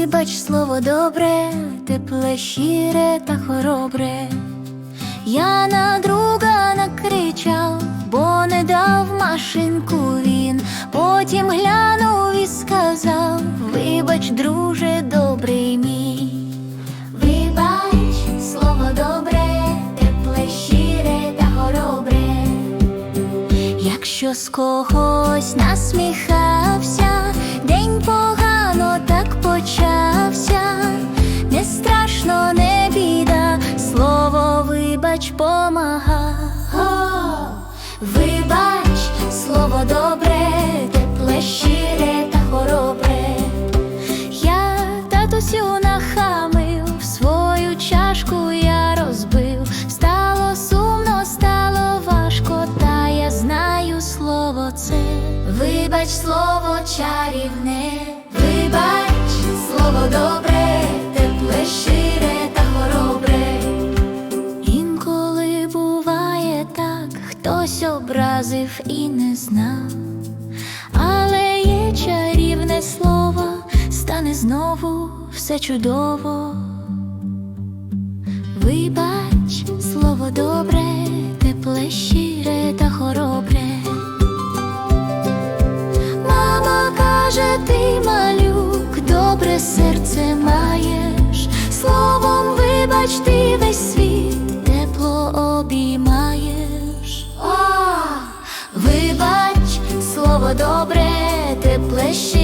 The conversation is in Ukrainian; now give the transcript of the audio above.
Вибач слово добре, тепле, щире та хоробре. Я на друга накричав, бо не дав машинку він. Потім глянув і сказав: Вибач, друже, добрий мій. Вибач, слово добре, тепле, щире та хоробре. Якщо з когось насміхався, татусю нахамив, свою чашку я розбив. Стало сумно, стало важко, та я знаю слово це. Вибач слово чарівне, вибач слово добре, тепле, щире та хоробре. Інколи буває так, хтось образив і не знав. Але є чарівне слово, стане знову все чудово. Вибач, слово добре, тепле, щире та хоробре. Мама каже, ти малюк, добре серце маєш. Словом, вибач, ти весь світ тепло обіймаєш. О, вибач, слово добре, тепле, щире